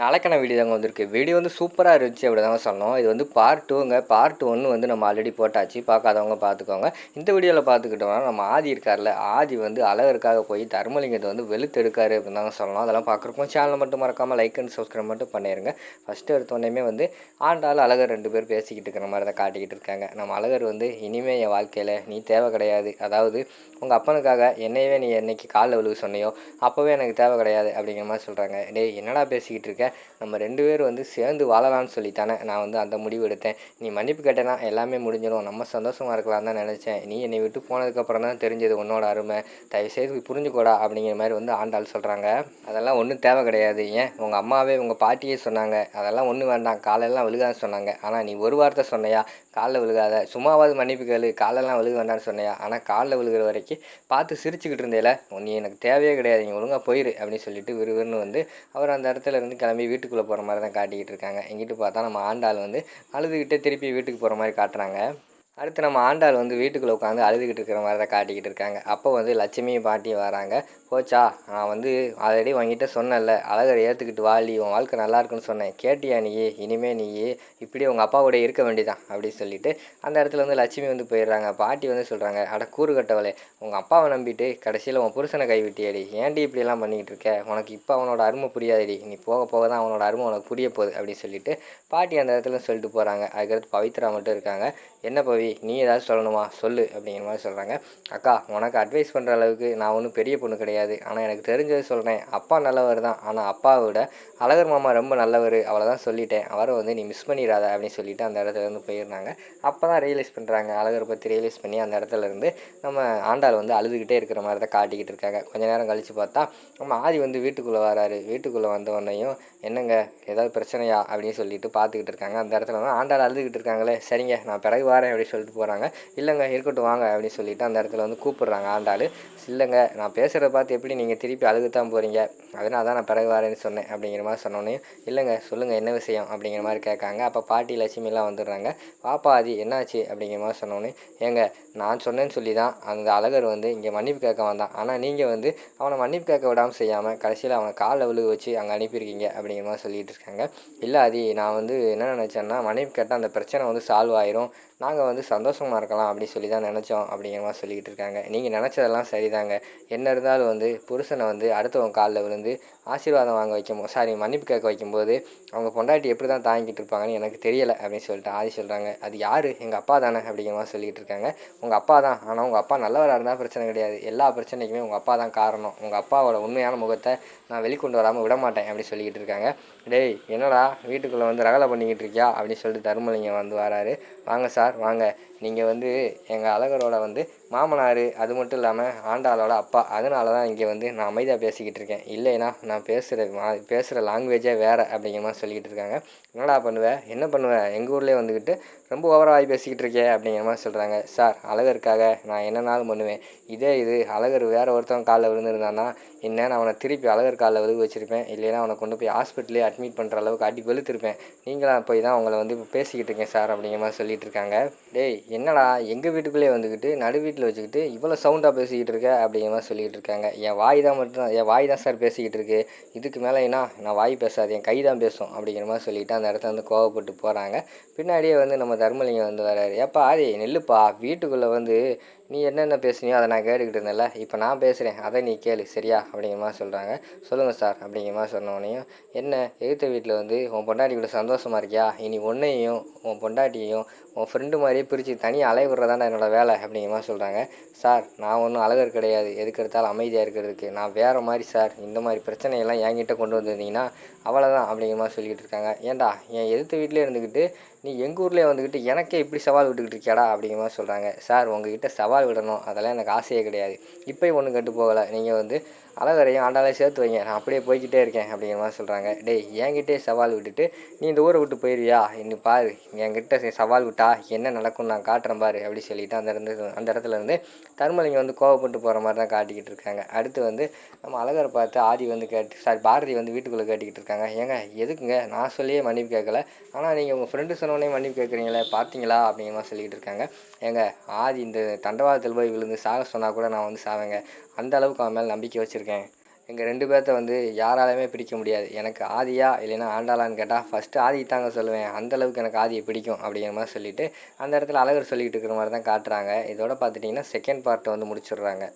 நாளைக்கான வீடியோ தாங்க வந்திருக்கு. வீடியோ வந்து சூப்பராக இருந்துச்சு அப்படி தாங்க சொன்னோம். இது வந்து பார்ட் டூங்க பார்ட் ஒன்று வந்து நம்ம ஆல்ரெடி போட்டாச்சு. பார்க்காதவங்க பார்த்துக்கோங்க. இந்த வீடியோவில் பார்த்துக்கிட்டோம்னா நம்ம ஆதி இருக்கார்ல ஆதி வந்து அழகருக்காக போய் தர்மலிங்கத்தை வந்து வெளுத்தெடுக்காரு அப்படின்னு தாங்க சொல்லணும் அதெல்லாம் பார்க்குறப்போ சேனலை மட்டும் மறக்காமல் லைக் அண்ட் சப்ஸ்கிரைப் மட்டும் பண்ணிடுங்க ஃபஸ்ட்டு எடுத்தோடனே வந்து ஆண்டாள் அழகர் ரெண்டு பேர் பேசிக்கிட்டு இருக்கிற மாதிரி தான் காட்டிக்கிட்டு இருக்காங்க. நம்ம அழகர் வந்து இனிமே என் வாழ்க்கையில் நீ தேவை கிடையாது. அதாவது உங்கள் அப்பனுக்காக என்னையவே நீ என்னைக்கு காலில் விழுக சொன்னியோ அப்போவே எனக்கு தேவை கிடையாது. அப்படிங்கிற மாதிரி சொல்கிறாங்க டேய் என்னடா பேசிக்கிட்டு இருக்க? நம்ம ரெண்டு பேரும் வந்து சேர்ந்து வாழலாம்னு சொல்லித்தானே நான் வந்து அந்த முடிவு எடுத்தேன். நீ மன்னிப்பு கேட்டேன்னா எல்லாமே முடிஞ்சிடும். நம்ம சந்தோஷமாக இருக்கலாம் தான் நினச்சேன். நீ என்னை விட்டு போனதுக்கப்புறம் தான் தெரிஞ்சது உன்னோட அருமை. தயவுசெய்து புரிஞ்சுக்கோடா அப்படிங்கிற மாதிரி வந்து ஆண்டாள் சொல்கிறாங்க அதெல்லாம் ஒன்றும் தேவை கிடையாது. ஏன்? உங்கள் அம்மாவே உங்கள் பாட்டியே சொன்னாங்க. அதெல்லாம் ஒன்றும் வேண்டாம். காலெல்லாம் விழுகாதுன்னு சொன்னாங்க. ஆனால் நீ ஒரு வார்த்தை சொன்னையா? காலில் விழுகாத. சும்மாவது மன்னிப்பு கேளு. காலெல்லாம் விழுக வேண்டாம்னு சொன்னையா? ஆனால் காலில் விழுகிற வரைக்கும் பார்த்து சிரிச்சுக்கிட்டு இருந்தேல. நீ எனக்கு தேவையே கிடையாது. நீ ஒழுங்காக போயிரு அப்படின்னு சொல்லிட்டு விறுவிறுன்னு வந்து அவர் அந்த இடத்துல இருந்து கிளம்பி வீட்டுக்குள்ளே போகிற மாதிரி தான் காட்டிக்கிட்டு இருக்காங்க. எங்கிட்டு பார்த்தா நம்ம ஆண்டாள் வந்து அழுதுகிட்டே திருப்பி வீட்டுக்கு போகிற மாதிரி காட்டுறாங்க. அடுத்து நம்ம ஆண்டாள் வந்து வீட்டுக்குள்ளே உட்காந்து அழுதுகிட்டு இருக்கிற மாதிரி தான் காட்டிக்கிட்டு இருக்காங்க. அப்போ வந்து லட்சுமி பாட்டி வராங்க. போச்சா நான் வந்து ஆல்ரெடி வாங்கிட்ட சொன்னேன்ல அழகரை ஏற்றுக்கிட்டு வாழி உன் வாழ்க்கை நல்லா இருக்குன்னு சொன்னேன். கேட்டியா நீ? இனிமே நீ இப்படியே உங்கள் அப்பா கூட இருக்க வேண்டியதான் அப்படின்னு சொல்லிட்டு அந்த இடத்துல வந்து லட்சுமி வந்து போயிடுறாங்க. பாட்டி வந்து சொல்கிறாங்க அட கூறு கட்டவளே உங்கள் அப்பாவை நம்பிட்டு கடைசியில் உன் புருஷனை கைவிட்டியடி. ஏன்டி இப்படியெல்லாம் பண்ணிக்கிட்டு இருக்க? உனக்கு இப்போ அவனோட அருமை புரியாதடி. நீ போக போக தான் அவனோட அருமை உனக்கு புரிய போகுது அப்படின்னு சொல்லிட்டு பாட்டி அந்த இடத்துல சொல்லிட்டு போகிறாங்க அதுக்கடுத்து பவித்ரா மட்டும் இருக்காங்க. என்ன பவி? நீ ஏதாவது சொல்லணுமா? சொல்லு அப்படிங்கிற மாதிரி சொல்கிறாங்க அக்கா உனக்கு அட்வைஸ் பண்ணுற அளவுக்கு நான் ஒன்றும் பெரிய பொண்ணு கிடையாது. ஆனால் எனக்கு தெரிஞ்சது சொல்கிறேன் அப்பா நல்லவர் தான். ஆனால் அப்பாவை விட அழகர் மாமா ரொம்ப நல்லவர். அவளை தான் சொல்லிட்டேன். அவரை வந்து நீ மிஸ் பண்ணிடாத அப்படின்னு சொல்லிட்டு அந்த இடத்துல இருந்து போயிருந்தாங்க அப்போ தான் ரியலைஸ் பண்ணுறாங்க அழகர் பற்றி ரியலைஸ் பண்ணி அந்த இடத்துல இருந்து நம்ம ஆண்டாள் வந்து அழுதுகிட்டே இருக்கிற மாதிரி தான் காட்டிக்கிட்டு இருக்காங்க. கொஞ்ச நேரம் கழித்து பார்த்தா நம்ம ஆதி வந்து வீட்டுக்குள்ளே வராரு. வீட்டுக்குள்ளே வந்தவொன்னையும் என்னங்க ஏதாவது பிரச்சனையா? அப்படின்னு சொல்லிட்டு பார்த்துக்கிட்டு இருக்காங்க. அந்த இடத்துல வந்து ஆண்டாள் அழுதுகிட்டு இருக்காங்களே. சரிங்க நான் பிறகு வரேன் அப்படின்னு சொல்லிட்டு போகிறாங்க இல்லைங்க இருக்கட்டும் வாங்க அப்படின்னு சொல்லிட்டு அந்த இடத்துல வந்து கூப்பிடுறாங்க ஆண்டாள். இல்லைங்க நான் பேசுகிறத பார்த்து எப்படி நீங்கள் திருப்பி அழுகுத்தான் போகிறீங்க அதனால தான் நான் பிறகு வரேன்னு சொன்னேன் அப்படிங்கிற மாதிரி சொன்னோன்னே இல்லைங்க சொல்லுங்கள் என்ன விஷயம்? அப்படிங்கிற மாதிரி கேட்காங்க. அப்போ பாட்டி லட்சுமிலாம் வந்துடுறாங்க. பாப்பா ஆதி என்னாச்சு? அப்படிங்கிற மாதிரி சொன்னோன்னே ஏங்க நான் சொன்னேன்னு சொல்லி தான் அந்த அழகர் வந்து இங்கே மன்னிப்பு கேட்க வந்தான். ஆனால் நீங்கள் வந்து அவனை மன்னிப்பு கேட்க விடாமல் செய்யாமல் கடைசியில் அவனை காலில் விழுக வச்சு அங்கே அனுப்பியிருக்கீங்க அப்படிங்கிற மாதிரி சொல்லிகிட்டு இருக்காங்க. இல்லை ஆதி நான் வந்து என்ன நினச்சேன்னா மன்னிப்பு கேட்டால் அந்த பிரச்சனை வந்து சால்வ் ஆயிரும். நாங்கள் வந்து சந்தோஷமாக இருக்கலாம் அப்படின்னு சொல்லி தான் நினச்சோம் அப்படிங்கிற மாதிரி சொல்லிக்கிட்டு இருக்காங்க. நீங்கள் நினச்சதெல்லாம் சரிதாங்க. என்ன இருந்தாலும் வந்து புருஷனை வந்து அடுத்தவங்க காலில் விழுந்து ஆசீர்வாதம் வாங்க வைக்கும்போது சாரி மன்னிப்பு கேட்க வைக்கும்போது அவங்க பொண்டாட்டி எப்படி தான் தாங்கிட்டு இருப்பாங்கன்னு எனக்கு தெரியலை அப்படின்னு சொல்லிட்டு ஆதி சொல்கிறாங்க அது யார்? எங்கள் அப்பா தானே அப்படிங்கிற மாதிரி சொல்லிகிட்டு இருக்காங்க. உங்கள் அப்பா தான். ஆனால் உங்கள் அப்பா நல்லவராக இருந்தால் பிரச்சனை கிடையாது. எல்லா பிரச்சனைக்குமே உங்கள் அப்பா தான் காரணம். உங்கள் அப்பாவோட உண்மையான முகத்தை நான் வெளிக்கொண்டு வராமல் விட மாட்டேன் அப்படி சொல்லிக்கிட்டு இருக்காங்க. டேய் என்னடா வீட்டுக்குள்ளே வந்து ரகலை பண்ணிக்கிட்டு இருக்கியா? அப்படின்னு சொல்லிட்டு தருமலிங்கம் வந்து வராரு. வாங்க சார் வாங்க. நீங்கள் வந்து எங்கள் அழகரோட வந்து மாமனார் அது மட்டும் இல்லாமல் ஆண்டாளோட அப்பா. அதனால தான் இங்கே வந்து நான் அமைதியாக பேசிக்கிட்டு இருக்கேன். இல்லைன்னா நான் பேசுகிற மா பேசுகிற லாங்குவேஜே வேறு அப்படிங்கிற மாதிரி சொல்லிக்கிட்டு இருக்காங்க. என்னடா பண்ணுவேன் என்ன பண்ணுவேன் எங்கள் ஊர்லேயே வந்துக்கிட்டு ரொம்ப ஓவராகி பேசிக்கிட்டு இருக்கே அப்படிங்கிற மாதிரி சொல்கிறாங்க சார் அழகருக்காக நான் என்னென்னாலும் பண்ணுவேன். இதே இது அழகர் வேறு ஒருத்தவங்க காலில் விழுந்திருந்தான்னா என்னன்னு அவனை திருப்பி அழகர் காலில் விழுக வச்சுருப்பேன். இல்லைன்னா அவனை கொண்டு போய் ஹாஸ்பிட்டலே அட்மிட் பண்ணுற அளவுக்கு அடி வெளுத்திருப்பேன். நீங்களாம் போய் தான் அவங்கள வந்து இப்போ பேசிக்கிட்டு இருக்கேன் சார் அப்படிங்கிற மாதிரி சொல்லிகிட்டு இருக்காங்க. டேய் என்னடா? எங்கள் வீட்டுக்குள்ளேயே வந்துக்கிட்டு நடு வீட்டில் வச்சுக்கிட்டு இவ்வளோ சவுண்டாக பேசிக்கிட்டு இருக்க அப்படிங்கிற மாதிரி சொல்லிக்கிட்டு இருக்காங்க. என் வாய் தான் மட்டும் என் வாய் தான் சார் பேசிக்கிட்டு இருக்கு. இதுக்கு மேலே என்ன? நான் வாய் பேசாது என் கை தான் பேசும் அப்படிங்கிற மாதிரி சொல்லிவிட்டு அந்த இடத்துல வந்து கோவப்பட்டு போகிறாங்க பின்னாடியே வந்து நம்ம தர்மலிங்கம் வந்து வராரு ஏப்பா ஆதி நெல்லுப்பா வீட்டுக்குள்ளே வந்து நீ என்னென்ன பேசுனியோ அதை நான் கேட்டுக்கிட்டு இருந்தேன்ல இப்போ நான் பேசுகிறேன் அதை நீ கேளு சரியா? அப்படிங்கிற மாதிரி சொல்கிறாங்க சொல்லுங்கள் சார் அப்படிங்கிற மாதிரி சொன்னோடனையும் என்ன எழுத்த வீட்டில் வந்து உன் பொண்டாட்டி கூட சந்தோஷமாக இருக்கியா? இனி ஒன்றையும் உன் பொண்டாட்டியையும் உன் ஃப்ரெண்டு மாதிரியே பிரித்து தனியாக அலை விடுறதாண்டா என்னோடய வேலை அப்படிங்கிற மாதிரி சொல்கிறாங்க சார் நான் ஒன்றும் அழகர் கிடையாது. எதுக்கு எடுத்தாலும் அமைதியாக இருக்கிறதுக்கு. நான் வேறு மாதிரி சார் இந்த மாதிரி பிரச்சனையெல்லாம் என்கிட்ட கொண்டு வந்திருந்தீங்கன்னா அவ்வளோதான் அப்படிங்கிற மாதிரி சொல்லிக்கிட்டு இருக்காங்க. ஏன்டா என் எழுத்து வீட்டிலே இருந்துக்கிட்டு நீ எங்கள் ஊர்லேயே வந்துக்கிட்டு எனக்கே இப்படி சவால் விட்டுக்கிட்டு இருக்கியாடா அப்படிங்கிற மாதிரி சொல்கிறாங்க சார் உங்ககிட்ட சவால் விடணும். அதெல்லாம் எனக்கு ஆசையே கிடையாது. இப்போயும் ஒன்றும் கட்டு போகலை. நீங்கள் வந்து அழகரையும் ஆண்டாலே சேர்த்து வைங்க. நான் அப்படியே போய்கிட்டே இருக்கேன் அப்படிங்கிற மாதிரி சொல்கிறாங்க டேய் என்கிட்டே சவால் விட்டுட்டு நீ இந்த ஊரை விட்டு போயிருவியா? இன்னும் பாரு என்கிட்ட சவால் விட்டா என்ன நடக்கும் நான் காட்டுறேன் பாரு அப்படி சொல்லிட்டு அந்த இருந்து அந்த இடத்துல இருந்து தர்மலிங்கம் வந்து கோவப்பட்டு போகிற மாதிரி தான் காட்டிக்கிட்டு இருக்காங்க. அடுத்து வந்து நம்ம அழகரை பார்த்து ஆதி வந்து கேட்டு சாரி பாரதி வந்து வீட்டுக்குள்ளே கேட்டுக்கிட்டு இருக்காங்க. ஏங்க எதுக்குங்க? நான் சொல்லியே மன்னிப்பு கேட்கல. ஆனால் நீங்கள் உங்கள் ஃப்ரெண்டு சொன்னோடனே மன்னிப்பு கேட்குறீங்களே பார்த்தீங்களா? அப்படிங்கிற மாதிரி சொல்லிக்கிட்டு இருக்காங்க. ஏங்க ஆதி இந்த தண்டவாளத்தில் போய் விழுந்து சாக சொன்னால் கூட நான் வந்து சாவேங்க. அந்த அளவுக்கு அவன் மேலே நம்பிக்கை வச்சுருக்கேன். எங்கள் ரெண்டு பேர்த்த வந்து யாராலையுமே பிடிக்க முடியாது. எனக்கு ஆதியா இல்லைன்னா ஆண்டாளான்னு கேட்டால் ஃபஸ்ட்டு ஆதி தாங்க சொல்லுவேன். அந்தளவுக்கு எனக்கு ஆதியை பிடிக்கும் அப்படிங்கிற மாதிரி சொல்லிவிட்டு அந்த இடத்துல அழகர் சொல்லிக்கிட்டு இருக்கிற மாதிரி தான் காட்டுறாங்க. இதோட பார்த்துட்டிங்கன்னா செகண்ட் பார்ட்டை வந்து முடிச்சிடுறாங்க.